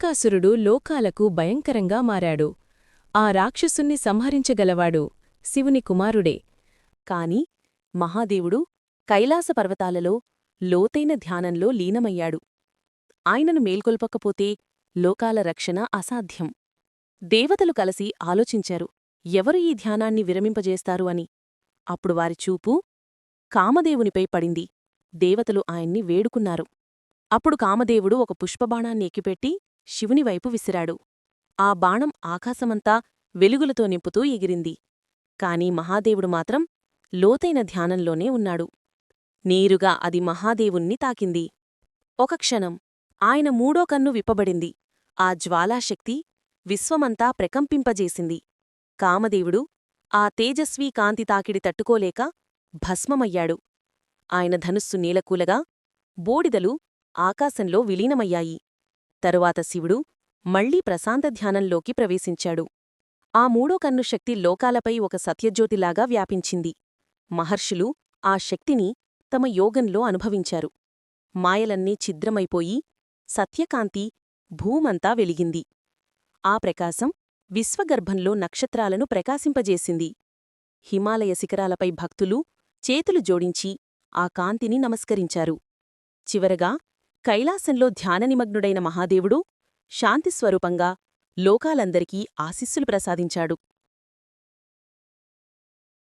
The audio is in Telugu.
తారకాసురుడు లోకాలకు భయంకరంగా మారాడు. ఆ రాక్షసుణ్ణి సంహరించగలవాడు శివుని కుమారుడే. కాని మహాదేవుడు కైలాస పర్వతాలలో లోతైన ధ్యానంలో లీనమయ్యాడు. ఆయనను మేల్కొల్పకపోతే లోకాల రక్షణ అసాధ్యం. దేవతలు కలసి ఆలోచించారు ఎవరు ఈ ధ్యానాన్ని విరమింపజేస్తారు అని. అప్పుడు వారి చూపు కామదేవునిపై పడింది. దేవతలు ఆయన్ని వేడుకున్నారు. అప్పుడు కామదేవుడు ఒక పుష్పబాణాన్ని ఎక్కిపెట్టి శివునివైపు విసిరాడు. ఆ బాణం ఆకాశమంతా వెలుగులతో నింపుతూ ఎగిరింది. కాని మహాదేవుడు మాత్రం లోతైన ధ్యానంలోనే ఉన్నాడు. నేరుగా అది మహాదేవుణ్ణి తాకింది. ఒక క్షణం ఆయన మూడో కన్ను విప్పబడింది. ఆ జ్వాలాశక్తి విశ్వమంతా ప్రకంపింపజేసింది. కామదేవుడు ఆ తేజస్వీ కాంతి తాకిడి తట్టుకోలేక భస్మమయ్యాడు. ఆయన ధనుస్సు నీలకూలగా బోడిదలు ఆకాశంలో విలీనమయ్యాయి. తరువాత శివుడు మళ్ళీ ప్రశాంత ధ్యానంలోకి ప్రవేశించాడు. ఆ మూడో కన్ను శక్తి లోకాలపై ఒక సత్యజ్యోతిలాగా వ్యాపించింది. మహర్షులు ఆ శక్తిని తమ యోగంలో అనుభవించారు. మాయలన్నీ ఛిద్రమైపోయి సత్యకాంతి భూమంతా వెలిగింది. ఆ ప్రకాశం విశ్వగర్భంలో నక్షత్రాలను ప్రకాశింపజేసింది. హిమాలయ శిఖరాలపై భక్తులు చేతులు జోడించి ఆ కాంతిని నమస్కరించారు. చివరగా కైలాసంలో ధ్యాననిమగ్నుడైన మహాదేవుడు శాంతిస్వరూపంగా లోకాలందరికీ ఆశీస్సులు ప్రసాదించాడు.